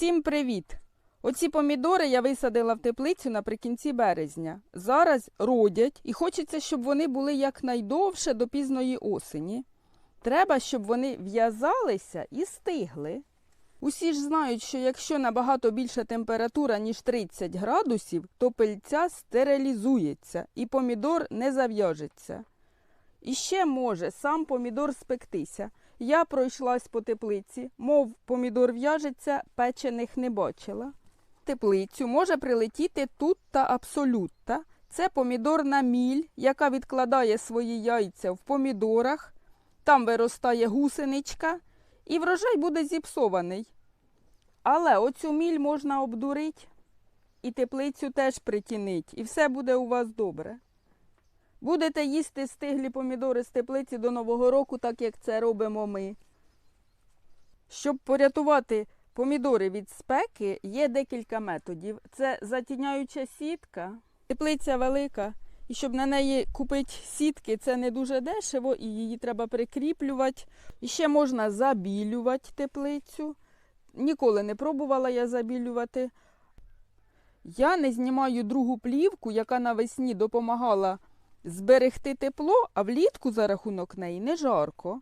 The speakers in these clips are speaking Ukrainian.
Всім привіт! Оці помідори я висадила в теплицю наприкінці березня. Зараз родять і хочеться, щоб вони були якнайдовше до пізної осені. Треба, щоб вони в'язалися і стигли. Усі ж знають, що якщо набагато більша температура, ніж 30 градусів, то пильця стерилізується і помідор не зав'яжеться. І ще може сам помідор спектися. Я пройшлась по теплиці, мов помідор в'яжеться, печених не бачила. Теплицю може прилетіти тут та абсолютта. Це помідорна міль, яка відкладає свої яйця в помідорах, там виростає гусеничка, і врожай буде зіпсований. Але оцю міль можна обдурити, і теплицю теж притінить, і все буде у вас добре. Будете їсти стиглі помідори з теплиці до Нового року, так як це робимо ми. Щоб порятувати помідори від спеки, є декілька методів. Це затіняюча сітка, теплиця велика. І щоб на неї купити сітки, це не дуже дешево, і її треба прикріплювати. І ще можна забілювати теплицю. Ніколи не пробувала я забілювати. Я не знімаю другу плівку, яка навесні допомагала зберегти тепло, а влітку за рахунок неї не жарко.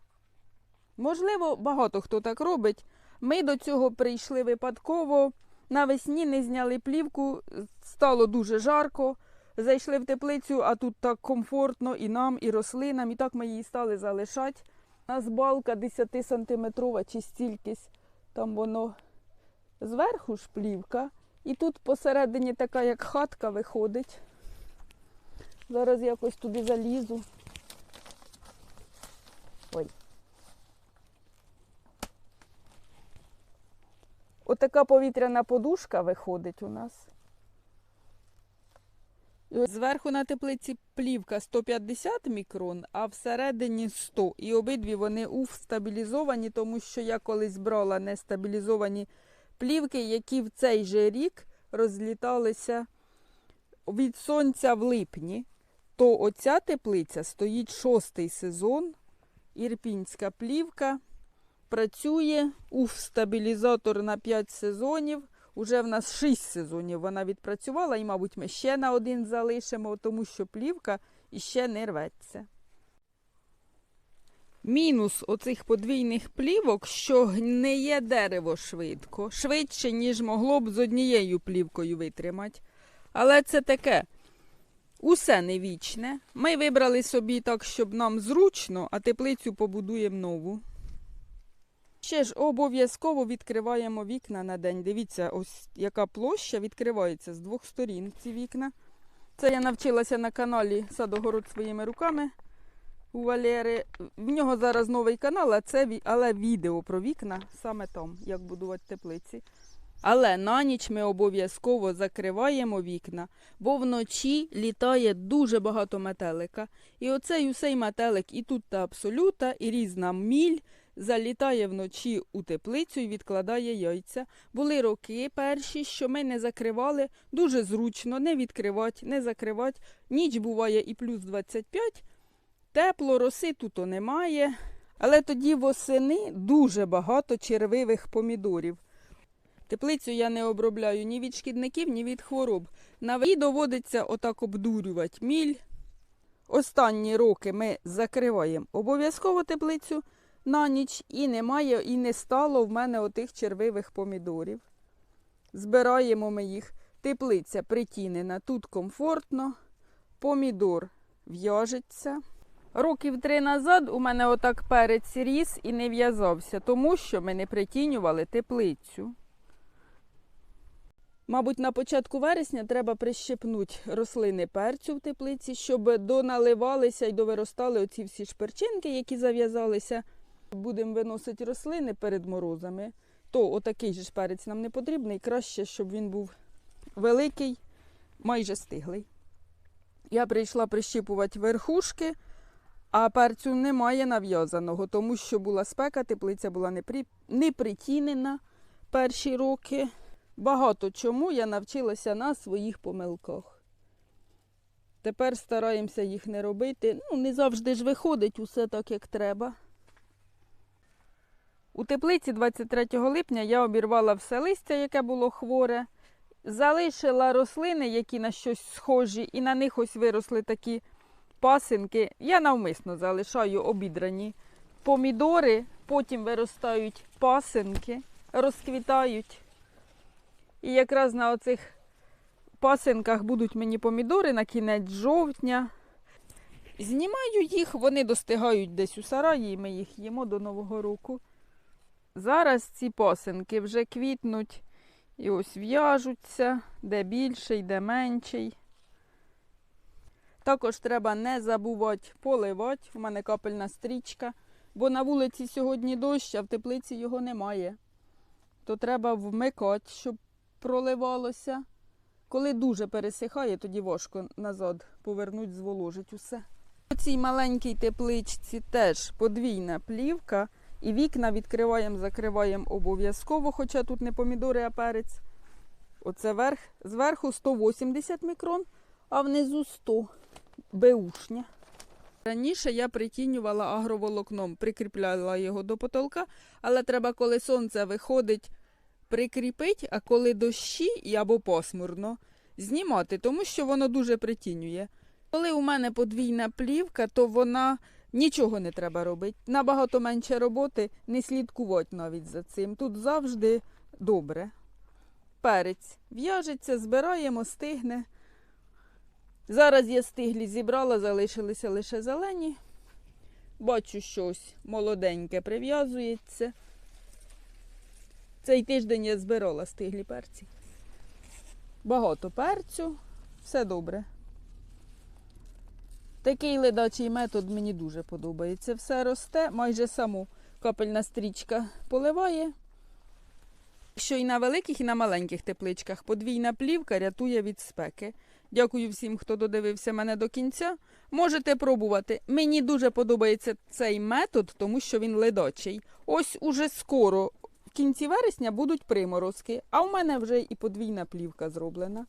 Можливо, багато хто так робить. Ми до цього прийшли випадково. Навесні не зняли плівку, стало дуже жарко. Зайшли в теплицю, а тут так комфортно і нам, і рослинам, і так ми її стали залишати. У нас балка 10 сантиметрова чи стількись. Там воно зверху ж плівка. І тут посередині така, як хатка виходить. Зараз якось туди залізу. Ой. Отака повітряна подушка виходить у нас. І ось зверху на теплиці плівка 150 мікрон, а всередині 100. І обидві вони уф стабілізовані, тому що я колись брала нестабілізовані плівки, які в цей же рік розліталися від сонця в липні. То оця теплиця стоїть шостий сезон. Ірпінська плівка. Працює уф стабілізатор на 5 сезонів. Уже в нас 6 сезонів вона відпрацювала, і, мабуть, ми ще на один залишимо, тому що плівка іще не рветься. Мінус оцих подвійних плівок, що гниє дерево швидко, швидше, ніж могло б з однією плівкою витримати. Але це таке. Усе не вічне. Ми вибрали собі так, щоб нам зручно, а теплицю побудуємо нову. Ще ж обов'язково відкриваємо вікна на день. Дивіться, ось яка площа відкривається з двох сторін ці вікна. Це я навчилася на каналі Садогород своїми руками у Валери. В нього зараз новий канал, а це, але відео про вікна саме там, як будувати теплиці. Але на ніч ми обов'язково закриваємо вікна, бо вночі літає дуже багато метелика. І оцей усей метелик, і тут та абсолюта, і різна міль залітає вночі у теплицю і відкладає яйця. Були роки перші, що ми не закривали, дуже зручно не відкривати, не закривати. Ніч буває і плюс 25, тепло, роси тут немає. Але тоді восени дуже багато червивих помідорів. Теплицю я не обробляю ні від шкідників, ні від хвороб. На доводиться отак обдурювати міль. Останні роки ми закриваємо обов'язково теплицю на ніч і немає, і не стало в мене отих червивих помідорів. Збираємо ми їх. Теплиця притінена, тут комфортно, помідор в'яжеться. Років три назад у мене отак перець ріс і не в'язався, тому що ми не притінювали теплицю. Мабуть, на початку вересня треба прищепнути рослини перцю в теплиці, щоб доналивалися і довиростали оці всі шперчинки, які зав'язалися. Будемо виносити рослини перед морозами, то отакий же ж перець нам не потрібний. Краще, щоб він був великий, майже стиглий. Я прийшла прищіпувати верхушки, а перцю немає нав'язаного, тому що була спека, теплиця була не, при... не притінена перші роки. Багато чому я навчилася на своїх помилках. Тепер стараємося їх не робити. Ну, не завжди ж виходить усе так, як треба. У теплиці 23 липня я обірвала все листя, яке було хворе, залишила рослини, які на щось схожі, і на них ось виросли такі пасинки. Я навмисно залишаю обідрані помідори, потім виростають пасинки, розквітають. І якраз на оцих пасинках будуть мені помідори на кінець жовтня. Знімаю їх, вони достигають десь у сараї, і ми їх їмо до Нового року. Зараз ці пасинки вже квітнуть і ось в'яжуться, де більший, де менший. Також треба не забувати поливати. У мене капельна стрічка, бо на вулиці сьогодні дощ, а в теплиці його немає. То треба вмикати, щоб проливалося. Коли дуже пересихає, тоді важко назад повернуть, зволожить усе. У цій маленькій тепличці теж подвійна плівка. І вікна відкриваємо, закриваємо обов'язково, хоча тут не помідори, а перець. Оце верх, зверху 180 мікрон, а внизу 100 беушня. Раніше я притінювала агроволокном, прикріпляла його до потолка, але треба, коли сонце виходить, прикріпити, а коли дощі або пасмурно, знімати, тому що воно дуже притінює. Коли у мене подвійна плівка, то вона нічого не треба робити. Набагато менше роботи, не слідкувати навіть за цим. Тут завжди добре. Перець в'яжеться, збираємо, стигне. Зараз я стиглі зібрала, залишилися лише зелені. Бачу, щось молоденьке прив'язується. Цей тиждень я збирала стиглі перці. Багато перцю, все добре. Такий ледачий метод мені дуже подобається. Все росте, майже саму капельна стрічка поливає. Що і на великих, і на маленьких тепличках подвійна плівка рятує від спеки. Дякую всім, хто додивився мене до кінця. Можете пробувати. Мені дуже подобається цей метод, тому що він ледачий. Ось уже скоро, кінці вересня, будуть приморозки, а в мене вже і подвійна плівка зроблена.